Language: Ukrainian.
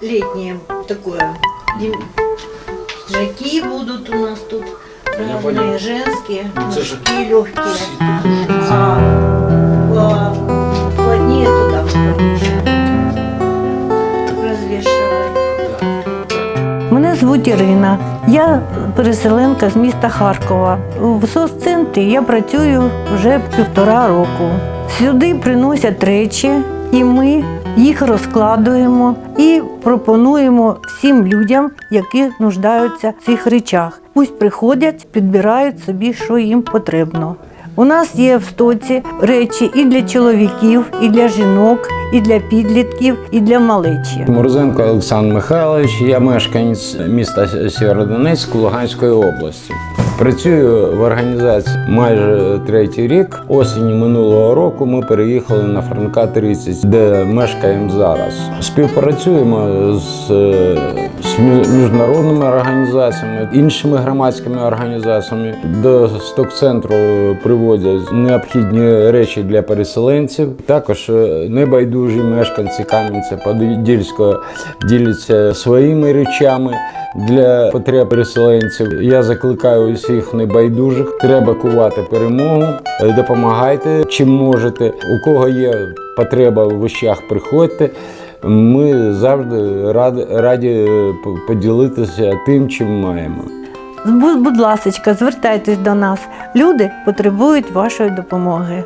летнее такое. Пиджаки будут у нас тут разные, женские, мужские, легкие. А по- плотнее туда развешивать. Мене звуть Ірина. Я переселенка з міста Харкова. В соццентрі я працюю вже півтора року. Сюди приносять речі, і ми їх розкладуємо і пропонуємо всім людям, які нуждаються в цих речах. Пусть приходять, підбирають собі, що їм потрібно. У нас є в стоці речі і для чоловіків, і для жінок, і для підлітків, і для малечі. Морозенко Олександр Михайлович, я мешканець міста Сєвєродонецьк Луганської області. Працюю в організації майже третій рік. Осені минулого року ми переїхали на Франка 30, де мешкаємо зараз. Співпрацюємо з, е, з міжнародними організаціями, іншими громадськими організаціями. До сток-центру приводять необхідні речі для переселенців. Також е, небайдужі мешканці Кам'янця-Подільського діляться своїми речами для потреб переселенців. Я закликаю усіх небайдужих. Треба кувати перемогу. Е, Допомагайте чим можете. У кого є потреба в вещах, приходьте. Ми завжди раді, раді е, поділитися тим, чим маємо. Будь, будь ласка, звертайтесь до нас. Люди потребують вашої допомоги.